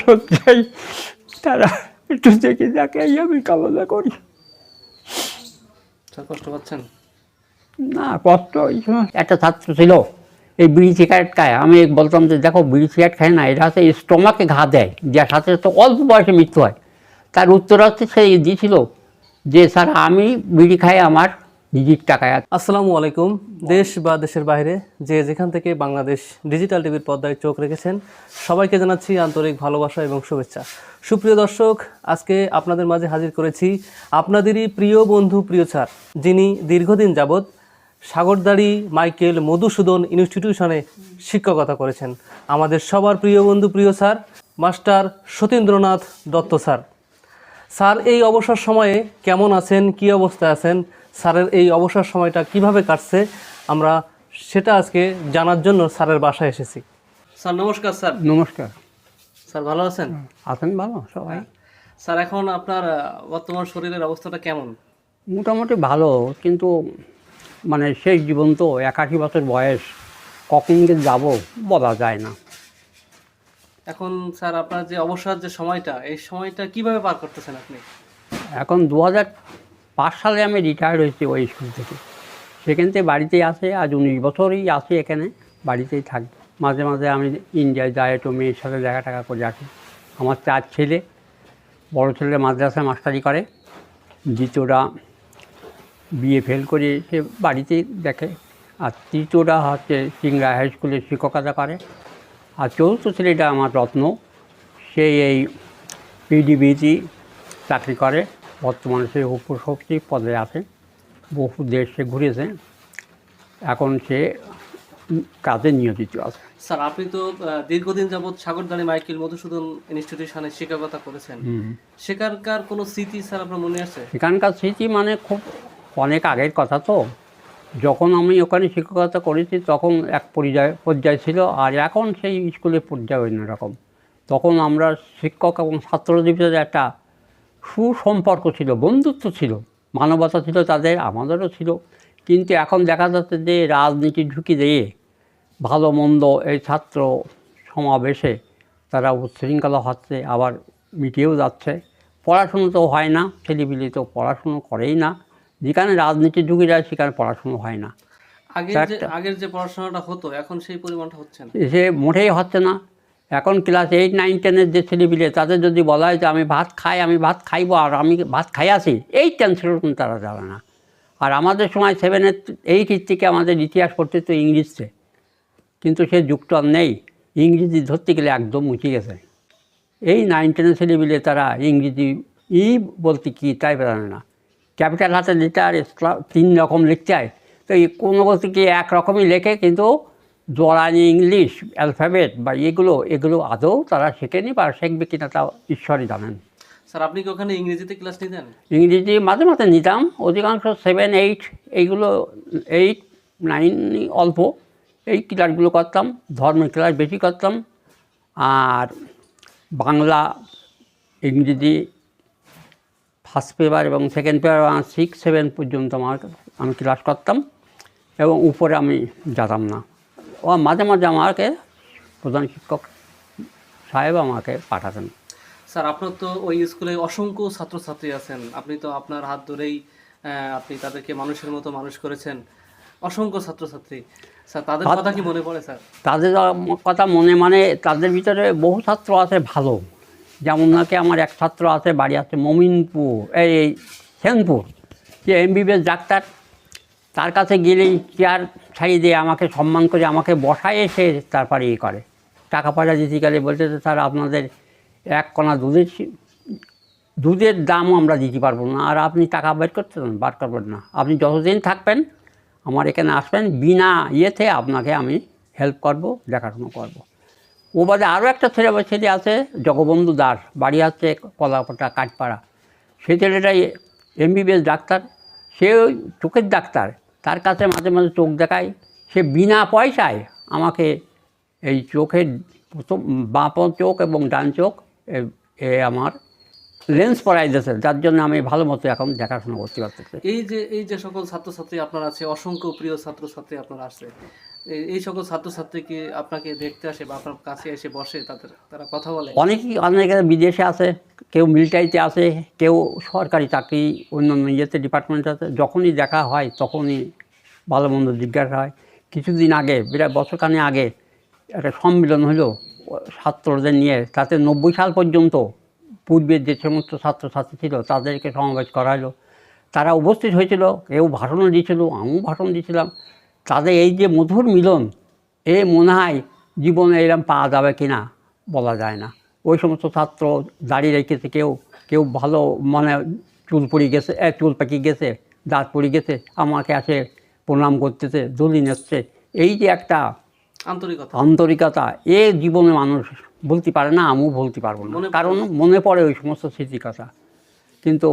সজ্জায় তারা একটু দেখে দেখে আমি কামনা করি। কষ্ট পাচ্ছেন? না কষ্ট একটা ছাত্র ছিল এই বিড়ি সিগারেট খায়। আমি বলতাম যে দেখো বিড়ি সিগারেট খায় না এরা হচ্ছে স্টোমাকে ঘা দেয় যার সাথে সাথে অল্প বয়সে মৃত্যু হয়। তার উত্তর হচ্ছে সে দিয়েছিল যে স্যার আমি বিড়ি খাই আমার নিজের টাকায় আসসালামু আলাইকুম। দেশ বা দেশের বাইরে যে যেখান থেকে বাংলাদেশ ডিজিটাল টিভির পর্দায় চোখ রেখেছেন, সবাইকে জানাচ্ছি আন্তরিক ভালোবাসা এবং শুভেচ্ছা। সুপ্রিয় দর্শক, আজকে আপনাদের মাঝে হাজির করেছি আপনাদেরই প্রিয় বন্ধু, প্রিয় স্যার, যিনি দীর্ঘদিন যাবৎ সাগরদাড়ি মাইকেল মধুসূদন ইনস্টিটিউশনে শিক্ষকতা করেছেন। আমাদের সবার প্রিয় বন্ধু, প্রিয় sir, master Satindranath Dutta sir. Sir, এই অবসর সময়ে কেমন আছেন, কি অবস্থায় আছেন স্যারের এই অবসর সময়টা কীভাবে কাটছে আমরা সেটা আজকে জানার জন্য স্যারের বাসায় এসেছি। স্যার নমস্কার স্যার। নমস্কার। স্যার ভালো আছেন? আছেন ভালো সবাই। স্যার এখন আপনার বর্তমান শরীরের অবস্থাটা কেমন? মোটামুটি ভালো কিন্তু মানে শেষ জীবন তো একাশি বছর বয়স কখন যে যাব বলা যায় না। এখন স্যার আপনার যে অবসর যে সময়টা এই সময়টা কীভাবে পার করতেছেন আপনি? এখন দু হাজার পাঁচ সালে আমি রিটায়ার্ড হয়েছি ওই স্কুল থেকে। সেখান থেকে বাড়িতেই আসে, আজ উনিশ বছরই আসি এখানে, বাড়িতেই থাকি। মাঝে মাঝে আমি ইন্ডিয়ায় যাই, একটু মেয়ের সাথে দেখা টাকা করে আসি। আমার চার ছেলে, বড় ছেলে মাদ্রাসায় মাস্টারি করে। দ্বিতীয়টা বিয়ে ফেল করে সে বাড়িতেই দেখে। আর তৃতীয়টা হচ্ছে সিংড়া হাই স্কুলে শিক্ষকতা করে। আর চতুর্থ ছেলেটা আমার রত্ন, সে এই পিডিবিটি চাকরি করে। বর্তমানে সে উপসচিব পদে আছে। বহু দেশ সে ঘুরেছে। এখন সে কাজে নিয়োজিত আছে। স্যার আপনি তো দীর্ঘদিন যাবৎ সাগরদানি মাইকেল মধুসূদন ইনস্টিটিউশনে শিক্ষকতা করেছেন। সেখানকার কোনো স্মৃতি স্যার আপনার মনে আছে? সেখানকার স্মৃতি মানে খুব অনেক আগের কথা তো। যখন আমি ওখানে শিক্ষকতা করেছি তখন এক পর্যায় পর্যায় ছিল আর এখন সেই স্কুলের পর্যায়ে অন্যরকম। তখন আমরা শিক্ষক এবং ছাত্রদের একটা সুসম্পর্ক ছিল বন্ধুত্ব ছিল মানবতা ছিল তাদের আমাদেরও ছিল। কিন্তু এখন দেখা যাচ্ছে যে রাজনীতি ঢুকি দিয়ে ভালো মন্দ এই ছাত্র সমাবেশে তারা উচ্ছৃঙ্খলা হচ্ছে আবার মিটিয়েও যাচ্ছে। পড়াশুনো তো হয় না ছেলেপিলে তো পড়াশুনো করেই না। যেখানে রাজনীতি ঢুকে যায় সেখানে পড়াশুনো হয় না। আগের যে আগের যে পড়াশোনাটা হতো এখন সেই পরিমাণটা হচ্ছে না। সে মোটেই হচ্ছে না। এখন ক্লাস এইট নাইন টেনের যে ছেলেপিলে তাদের যদি বলা হয় যে আমি ভাত খাই, আমি ভাত খাইবো আর আমি ভাত খাই আসি, এই টেনশন তারা যাবে না। আর আমাদের সময় সেভেনের এইটের থেকে আমাদের ইতিহাস পড়তে তো ইংলিশে কিন্তু সে যুক্ত নেই। ইংরেজি ধরতে গেলে একদম মুছে গেছে। এই নাইন টেনের ছেলেপিলে তারা ইংরেজি ই বলতে কি তাই জানে না। ক্যাপিটাল হাতে লিটার তিন রকম লিখতে হয়। তো কোনো বলতে কি এক রকমই লেখে, কিন্তু জড়ানি ইংলিশ অ্যালফাবেট বা এগুলো এগুলো আদৌ তারা শেখেনি বা শিখবে কিনা তাও ঈশ্বরই জানেন। স্যার আপনি কি ওখানে ইংরেজিতে ক্লাস নিতেন? ইংরেজি মাঝে মাঝে নিতাম অধিকাংশ সেভেন এইট এইগুলো এইট নাইন অল্প এই ক্লাসগুলো করতাম ধর্মের ক্লাস বেশি করতাম আর বাংলা ইংরেজি ফার্স্ট পেপার এবং সেকেন্ড পেপার সিক্স সেভেন পর্যন্ত আমার আমি ক্লাস করতাম এবং উপরে আমি যেতাম না। ও মাঝে মাঝে আমাকে প্রধান শিক্ষক সাহেব আমাকে পাঠাতেন। স্যার আপনার তো ওই স্কুলে অসংখ্য ছাত্রছাত্রী আছেন। আপনি তো আপনার হাত ধরেই আপনি তাদেরকে মানুষের মতো মানুষ করেছেন। অসংখ্য ছাত্রছাত্রী। স্যার তাদের কথা কি মনে পড়ে স্যার? তাদের কথা মনে মানে তাদের ভিতরে বহু ছাত্র আছে ভালো। যেমন নাকি আমার এক ছাত্র আছে বাড়ি আছে মমিনপুর এই সেনপুর। যে এমবিবিএস ডাক্তার। তার কাছে গেলেই চেয়ার ছাড়িয়ে দিয়ে? আমাকে সম্মান করে আমাকে বসায় এসে তারপরে ইয়ে করে। টাকা পয়সা দিতে গেলে বলতে যে, স্যার আপনাদের এক কণা দুধের দুধের দামও আমরা দিতে পারব না। আর আপনি টাকা বের করতে বার করবেন না। আপনি যতদিন থাকবেন আমার এখানে আসবেন বিনা ইয়েতে আপনাকে আমি হেল্প করব দেখাশোনা করব। ও বাদে আরও একটা ছেলে ছেলে আছে জগবন্ধু দাস। বাড়ি আছে কলাপাটা কাঠপাড়া। সে ছেলেটাই এমবিবিএস ডাক্তার। সে চোখের ডাক্তার। তার কাছে মাঝে মাঝে চোখ দেখায়। সে বিনা পয়সায় আমাকে এই চোখের প্রথম বাঁ চোখ এবং ডান চোখ এ- আমার লেন্স পরাই দিয়েছে। যার জন্য আমি ভালো মতো এখন দেখাশোনা করতে পারতেছি। এই যে এই যে সকল ছাত্রছাত্রী আপনার আছে অসংখ্য প্রিয় ছাত্রছাত্রী আপনার আছে এই- এই সকল ছাত্রছাত্রীকে আপনাকে দেখতে আসে বা আপনার কাছে এসে বসে তাদের তারা কথা বলে? অনেকেই অনেকে বিদেশে আছে কেউ মিলিটারিতে আছে কেউ সরকারি চাকরি অন্যান্য ইয়েতে ডিপার্টমেন্ট আছে। যখনই দেখা হয় তখনই ভালো মন্দ জিজ্ঞাসা হয়। কিছুদিন আগে, বিরাট বছরখানে আগে একটা সম্মেলন হলো, ছাত্রদের নিয়ে। তাতে নব্বই সাল পর্যন্ত পূর্বের যে সমস্ত ছাত্রছাত্রী ছিল, তাদেরকে সমাবেশ করা হলো। তারা উপস্থিত হয়েছিল, কেউ ভাষণও দিয়েছিল, আমিও ভাষণ দিয়েছিলাম। তাদের এই যে মধুর মিলন, এ মনে হয় জীবনে এরম পাওয়া যাবে কি না বলা যায় না। ওই সমস্ত ছাত্র দাড়ি রেখেছে কেউ। কেউ ভালো মানে চুল পড়ে গেছে চুল পাকি গেছে, দাঁত পড়ে গেছে, আমাকে আসে প্রণাম করতেছে দলি নিচ্ছে এই যে একটা আন্তরিকতা। আন্তরিকতা এ জীবনে মানুষ বলতে পারে না আমিও বলতে পারব না। কারণ মনে পড়ে ওই সমস্ত স্মৃতিকথা। কিন্তু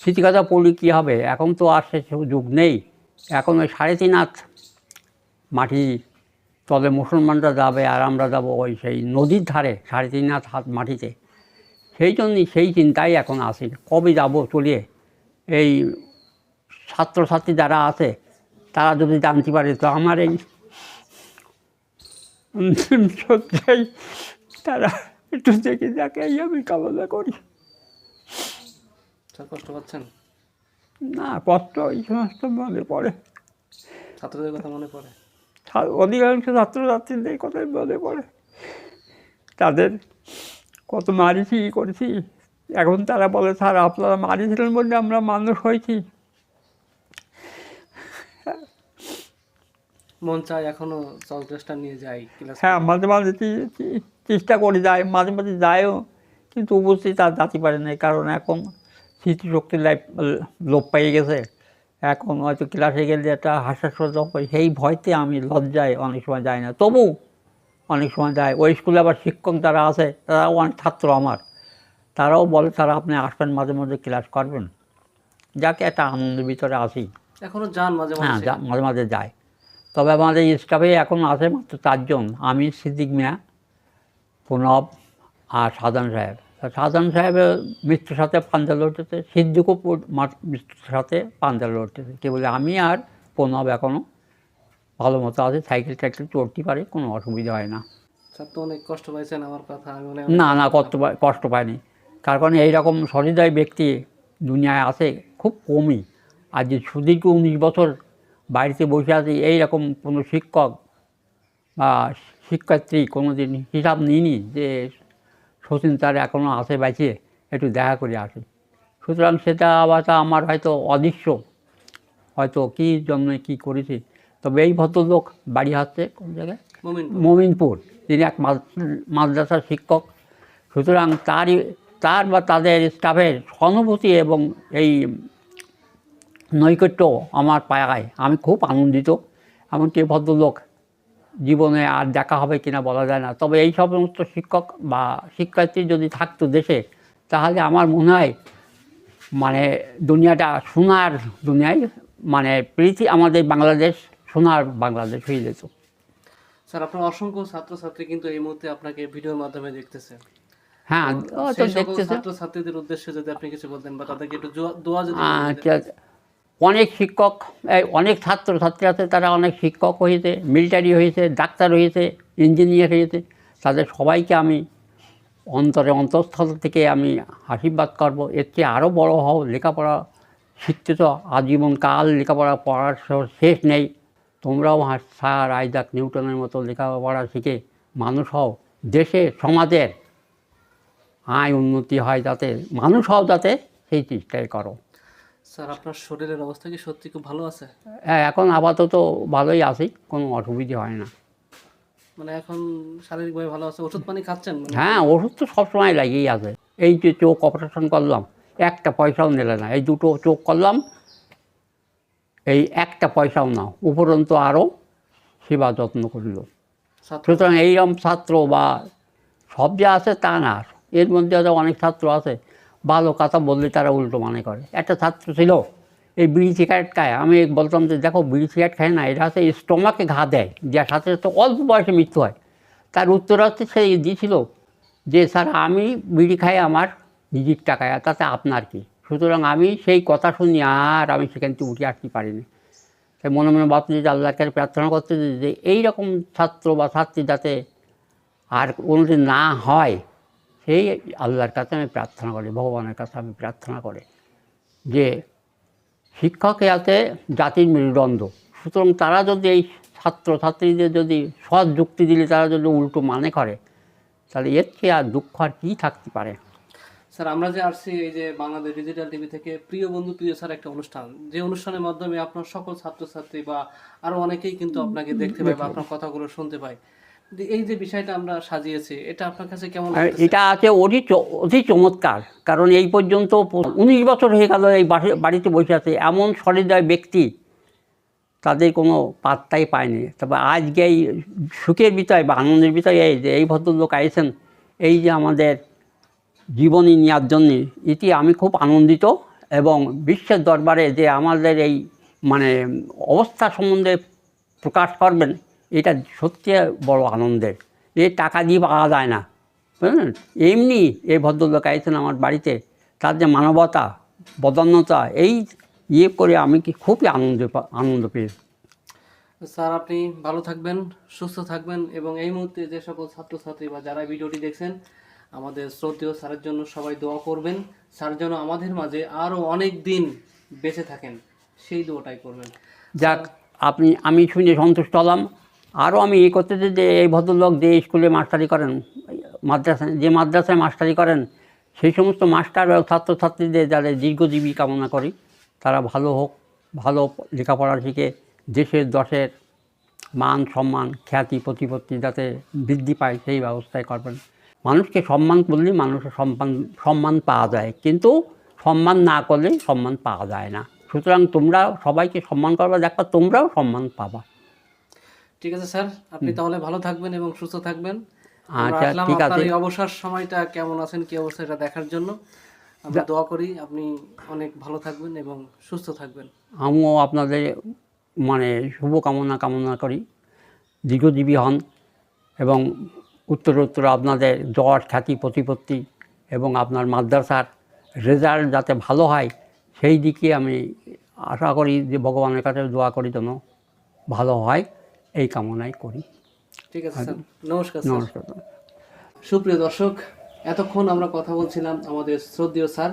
স্মৃতিকথা পড়লে কী হবে? এখন তো আর সে যুগ নেই। এখন ওই সাড়ে তিন হাত মাটি তবে মুসলমানরা যাবে আর আমরা যাব ওই সেই নদীর ধারে সাড়ে তিন হাত হাত মাটিতে। সেই জন্যই সেই চিন্তাই এখন আসি। কবে যাব চলিয়ে? এই ছাত্রছাত্রী যারা আছে তারা যদি জানতে পারে তো আমার এই সজ্জায় তারা একটু দেখে দেখাই আমি কামনা করি। কষ্ট পাচ্ছেন? না কষ্ট এই সমস্ত মনে পড়ে। ছাত্রদের কথা মনে পড়ে? অধিকাংশ ছাত্রছাত্রীদের কথাই মনে পড়ে। তাদের কত মারিছি করেছি। এখন তারা বলে স্যার আপনারা মারিছিলেন বলে আমরা মানুষ হয়েছি। মন চায় এখনও চল ড্রেসটা নিয়ে যাই হ্যাঁ মাঝে মাঝে চেষ্টা করে যায় মাঝে মাঝে যায়ও কিন্তু উপস্থিত আর যাতে পারে না কারণ এখন স্মৃতিশক্তি লাইফ লোপ পেয়ে গেছে। এখন হয়তো ক্লাসে গেলে একটা হাস্যাস্পদ হয় সেই ভয়তে আমি লজ্জায় অনেক সময় যাই না। তবু অনেক সময় যায় ওই স্কুলে আবার শিক্ষক যারা আছে তারাও অনেক ছাত্র আমার। তারাও বলে তারা আপনি আসবেন মাঝে মাঝে ক্লাস করবেন। যাকে একটা আনন্দের ভিতরে আসি। এখনও যান মাঝে হ্যাঁ মাঝে? যা- মাঝে মাঝে যায় তবে আমাদের স্টাফে এখন আছে মাত্র চারজন আমি সিদ্দিক মিয়া প্রণব আর সাধারণ সাহেব। সাধারণ সাহেবের মৃত্যুর সাথে পাঞ্জা লড়তেছে সিদ্দিকও মৃত্যুর সাথে পাঞ্জা লড়তেছে। কে বলে আমি আর প্রণব এখনও ভালো মতো আছে সাইকেল টাইকেল চড়তে পারে কোনো অসুবিধা হয় না। স্যার তো অনেক কষ্ট পাইছেন আমার কথা না না কষ্ট কষ্ট পায়নি তার কারণে এইরকম সহৃদয় ব্যক্তি দুনিয়ায় আছে খুব কমই। আর যে সুদীর্ঘ উনিশ বছর বাড়িতে বসে আছে এইরকম কোনো শিক্ষক বা শিক্ষার্থী কোনো দিন হিসাব নিইনি যে শচীন তার এখনও আছে বাইছে একটু দেখা করে আসে। সুতরাং সেটা আবার আমার হয়তো অদৃশ্য। হয়তো কী জন্য কী করেছি। তবে এই ভদ্রলোক বাড়ি হচ্ছে কোন জায়গায়? মমিন মোমিনপুর। তিনি এক মাদ- মাদ্রাসার শিক্ষক। সুতরাং তারই তার বা তাদের স্টাফের সহানুভূতি এবং এই নৈকট্য আমার পায় আমি খুব আনন্দিত। এমনকি ভদ্রলোক জীবনে আর দেখা হবে কিনা বলা যায় না। তবে এই সমস্ত শিক্ষক বা শিক্ষার্থী যদি থাকতো দেশে তাহলে আমার মনে হয় মানে দুনিয়াটা সোনার দুনিয়ায় মানে প্রীতি আমাদের বাংলাদেশ সোনার বাংলাদেশ হয়ে যেত। স্যার আপনার অসংখ্য ছাত্রছাত্রী কিন্তু এই মুহূর্তে আপনাকে ভিডিওর মাধ্যমে দেখতেছে। হ্যাঁ ছাত্রছাত্রীদের উদ্দেশ্যে যদি আপনি কিছু বলতেন বা তাদেরকে একটু দোয়া যদি অনেক শিক্ষক অনেক ছাত্র ছাত্রী আছে, তারা অনেক শিক্ষক হয়েছে মিলিটারি হয়েছে, ডাক্তার হয়েছে ইঞ্জিনিয়ার হয়েছে। তাদের সবাইকে আমি অন্তরে, অন্তঃস্থল থেকে আমি আশীর্বাদ করব। এর চেয়ে আরও বড় হও, লেখাপড়া শিখতে তো আজীবন কাল লেখাপড়া পড়ার শেষ নেই। তোমরাও স্যার আইজাক নিউটনের মতো লেখাপড়া শিখে মানুষ হও। দেশে, সমাজের আয় উন্নতি হয় যাতে, মানুষ হও যাতে সেই চেষ্টাই করো। স্যার আপনার শরীরের অবস্থা কি সত্যি খুব ভালো আছে? হ্যাঁ এখন আপাতত ভালোই আছি কোনো অসুবিধা হয় না। মানে এখন শারীরিকভাবে ভালো আছে ওষুধ পানি খাচ্ছেন মানে? হ্যাঁ ওষুধ তো সবসময় লাগিয়েই আছে। এই যে চোখ অপারেশন করলাম একটা পয়সাও নিলে না। এই দুটো চোখ করলাম এই একটা পয়সাও না উপরন্ত আরও সেবা যত্ন করিল। সুতরাং এইরকম ছাত্র বা সব যে আছে তা না। এর মধ্যে অনেক ছাত্র আছে ভালো কথা বললে তারা উল্টো মনে করে। একটা ছাত্র ছিল, এই বিড়ি সিগারেট খায়। আমি বলতাম যে, দেখো, বিড়ি সিগারেট খায় না এটা হচ্ছে স্টোমাকে ঘা দেয়, যার সাথে সাথে অল্প বয়সে মৃত্যু হয়। তার উত্তর হচ্ছে, সে দিয়েছিল যে, স্যার, আমি বিড়ি খাই আমার নিজের টাকায় তাতে আপনার কি? সুতরাং আমি সেই কথা শুনি, আর আমি সেখান থেকে উঠে আসতে পারিনি। তাই মনে মনে ভাবছি যে আল্লাহকে প্রার্থনা করতে যে এই রকম ছাত্র বা ছাত্রী যাতে আর কোনোদিন না হয় সেই আল্লাহর কাছে আমি প্রার্থনা করি ভগবানের কাছে আমি প্রার্থনা করি যে শিক্ষক আছে জাতির মেরুদণ্ড। সুতরাং তারা যদি এই ছাত্র ছাত্রীদের যদি সৎ যুক্তি দিলে তারা যদি উল্টো মানে করে তাহলে এর চেয়ে আর দুঃখ আর কী থাকতে পারে? স্যার আমরা যে আসছি এই যে বাংলাদেশ ডিজিটাল টিভি থেকে প্রিয় বন্ধু প্রিয় স্যার একটা অনুষ্ঠান। যে অনুষ্ঠানের মাধ্যমে আপনার সকল ছাত্রছাত্রী বা আরও অনেকেই কিন্তু আপনাকে দেখতে পায় বা আপনার কথাগুলো শুনতে পায়। এই যে বিষয়টা আমরা সাজিয়েছি এটা আপনার কাছে কেমন এটা আছে অতি অতি চমৎকার। কারণ এই পর্যন্ত উনিশ বছর হয়ে গেল এই বাড়িতে বসে আছে। এমন সহৃদয় ব্যক্তি তাদের কোনো পাত্তাই পায়নি। তবে আজকে এই সুখের বিষয় বা আনন্দের বিষয় এই যে এই ভদ্রলোক আইছেন এই যে আমাদের জীবনী নেওয়ার জন্যে এটি আমি খুব আনন্দিত এবং বিশ্বের দরবারে যে আমাদের এই মানে অবস্থা সম্বন্ধে প্রকাশ করবেন এটা সত্যি বড় আনন্দের। এই টাকা দিয়ে পাওয়া যায় না। বুঝলেন এমনি এই ভদ্রলোক আইছেন আমার বাড়িতে তার যে মানবতা বদান্যতা এই ইয়ে করে আমি কি খুবই আনন্দ আনন্দ পেয়েছি স্যার আপনি ভালো থাকবেন সুস্থ থাকবেন এবং এই মুহূর্তে যে সকল ছাত্রছাত্রী বা যারা ভিডিওটি দেখছেন আমাদের শ্রদ্ধেয় স্যারের জন্য সবাই দোয়া করবেন। স্যার যেন আমাদের মাঝে আরও অনেক দিন বেঁচে থাকেন সেই দোয়াটাই করবেন। যাক আপনি আমি শুনে সন্তুষ্ট হলাম। আরও আমি এই করতে চাই যে এই ভদ্রলোক যে স্কুলে মাস্টারি করেন মাদ্রাসায় যে মাদ্রাসায় মাস্টারি করেন, সেই সমস্ত মাস্টার ও ছাত্রছাত্রীদের যাদের দীর্ঘজীবী কামনা করি, তারা ভালো হোক, ভালো লেখাপড়া শিখে দেশের দশের মান, সম্মান, খ্যাতি, প্রতিপত্তি যাতে বৃদ্ধি পায়, সেই ব্যবস্থায় করবেন। মানুষকে সম্মান করলে মানুষের সম্মান সম্মান পাওয়া যায়, কিন্তু সম্মান না করলে সম্মান পাওয়া যায় না। সুতরাং তোমরা সবাইকে সম্মান করবা, দেখবা তোমরাও সম্মান পাবা। ঠিক আছে স্যার আপনি তাহলে ভালো থাকবেন এবং সুস্থ থাকবেন। আচ্ছা, ঠিক আছে। অবসর সময়টা কেমন আছেন কি অবস্থা এটা দেখার জন্য। আমরা দোয়া করি আপনি অনেক ভালো থাকবেন এবং সুস্থ থাকবেন। আমিও আপনাদের মানে শুভকামনা কামনা করি। দীর্ঘজীবী হন এবং উত্তরোত্তর আপনাদের যশ খ্যাতি প্রতিপত্তি এবং আপনার মাদ্রাসার রেজাল্ট যাতে ভালো হয় সেই দিকে আমি আশা করি যে ভগবানের কাছে দোয়া করি যেন ভালো হয়। এই কামনাই করি। ঠিক আছে স্যার। নমস্কার নমস্কার। সুপ্রিয় দর্শক এতক্ষণ আমরা কথা বলছিলাম আমাদের শ্রদ্ধেয় স্যার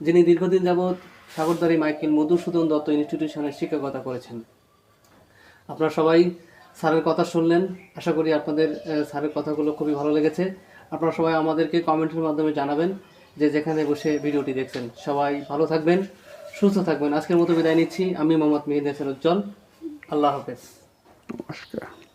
যিনি দীর্ঘদিন যাবৎ সাগরদারি মাইকেল মধুসূদন দত্ত ইনস্টিটিউশনের শিক্ষকতা করেছেন। আপনারা সবাই স্যারের কথা শুনলেন। আশা করি আপনাদের স্যারের কথাগুলো খুবই ভালো লেগেছে। আপনারা সবাই আমাদেরকে কমেন্টের মাধ্যমে জানাবেন যে যেখানে বসে ভিডিওটি দেখছেন। সবাই ভালো থাকবেন সুস্থ থাকবেন। আজকের মতো বিদায় নিচ্ছি। আমি মোহাম্মদ মেহিদ হাসান উজ্জ্বল। আল্লাহ হাফেজ। tosca.